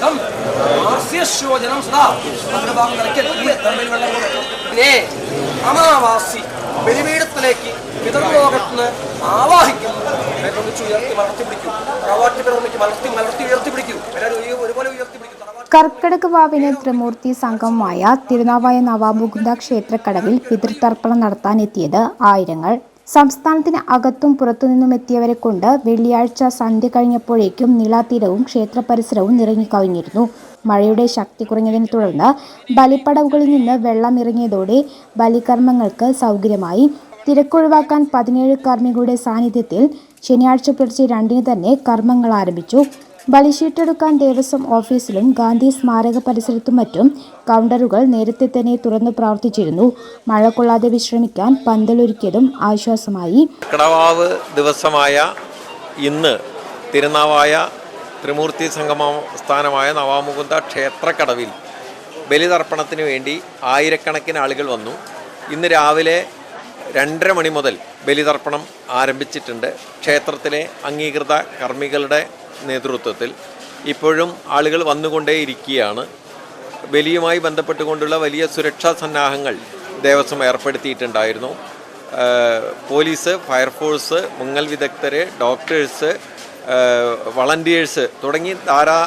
ധം ആസ്യശോചനം സദാ. ഭദ്രഭാഗം പിന്നെ അമാവാസി ബലിപീഠത്തിലേക്ക് പിതൃലോകത്തിന് ആവാഹിക്കുന്നു ഒന്നിച്ച് ഉയർത്തി വളർത്തി പിടിക്കും. തറവാട്ടി പിറന്നിക്ക് വളർത്തി വളർത്തി ഉയർത്തി പിടിക്കും. എല്ലാവരും ഒരു- ഒരുപോലെ ഉയർത്തി പിടിക്കും. തറവാട്ടി കർക്കിടക വാവിന് ത്രിമൂർത്തി സംഘമായ തിരുനാവായ നവാമുകുന്ദ ക്ഷേത്രക്കടവിൽ പിതൃതർപ്പണം നടത്താനെത്തിയത് ആയിരങ്ങൾ. സംസ്ഥാനത്തിന് അകത്തും പുറത്തുനിന്നും എത്തിയവരെ കൊണ്ട് വെള്ളിയാഴ്ച സന്ധ്യ കഴിഞ്ഞപ്പോഴേക്കും നീളാതീരവും ക്ഷേത്ര പരിസരവും നിറങ്ങിക്കവിഞ്ഞിരുന്നു മഴയുടെ ശക്തി കുറഞ്ഞതിനെ തുടർന്ന് ബലിപ്പടവുകളിൽ നിന്ന് വെള്ളം ഇറങ്ങിയതോടെ ബലികർമ്മങ്ങൾക്ക് സൗകര്യമായി. തിരക്കൊഴിവാക്കാൻ പതിനേഴ് കർമ്മികളുടെ സാന്നിധ്യത്തിൽ ശനിയാഴ്ച പുലർച്ചെ രണ്ടിന് തന്നെ കർമ്മങ്ങൾ ആരംഭിച്ചു. ബലിഷീട്ടെടുക്കാൻ ദേവസ്വം ഓഫീസിലും ഗാന്ധി സ്മാരക പരിസരത്തും മറ്റും കൗണ്ടറുകൾ നേരത്തെ തന്നെ തുറന്നു പ്രവർത്തിച്ചിരുന്നു മഴ കൊള്ളാതെ വിശ്രമിക്കാൻ പന്തലൊരുക്കിയതും ആശ്വാസമായി. കടവാവ് ദിവസമായ ഇന്ന് തിരുനാവായ ത്രിമൂർത്തി സംഗമ സ്ഥാനമായ നവാമുകുന്ദ ക്ഷേത്രക്കടവിൽ ബലിതർപ്പണത്തിന് വേണ്ടി ആയിരക്കണക്കിന് ആളുകൾ വന്നു. ഇന്ന് രാവിലെ രണ്ടര മണി മുതൽ ബലിതർപ്പണം ആരംഭിച്ചിട്ടുണ്ട്. ക്ഷേത്രത്തിലെ അംഗീകൃത കർമ്മികളുടെ നേതൃത്വത്തിൽ ഇപ്പോഴും ആളുകൾ വന്നുകൊണ്ടേയിരിക്കുകയാണ്. ബലിയുമായി ബന്ധപ്പെട്ടുകൊണ്ടുള്ള വലിയ സുരക്ഷാ സന്നാഹങ്ങൾ ദേവസ്വം ഏർപ്പെടുത്തിയിട്ടുണ്ടായിരുന്നു. പോലീസ് ഫയർഫോഴ്സ് മുങ്ങൽ വിദഗ്ധര് ഡോക്ടേഴ്സ് വളണ്ടിയേഴ്സ് തുടങ്ങി ധാരാ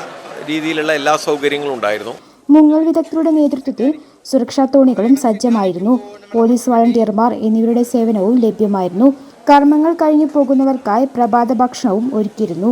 രീതിയിലുള്ള എല്ലാ സൗകര്യങ്ങളും ഉണ്ടായിരുന്നു. മുങ്ങൽ വിദഗ്ധരുടെ നേതൃത്വത്തിൽ സുരക്ഷാ തോണികളും സജ്ജമായിരുന്നു. പോലീസ് വളണ്ടിയർമാർ എന്നിവരുടെ സേവനവും ലഭ്യമായിരുന്നു. കർമ്മങ്ങൾ കഴിഞ്ഞു പോകുന്നവർക്കായി പ്രഭാത ഭക്ഷണവും ഒരുക്കിയിരുന്നു.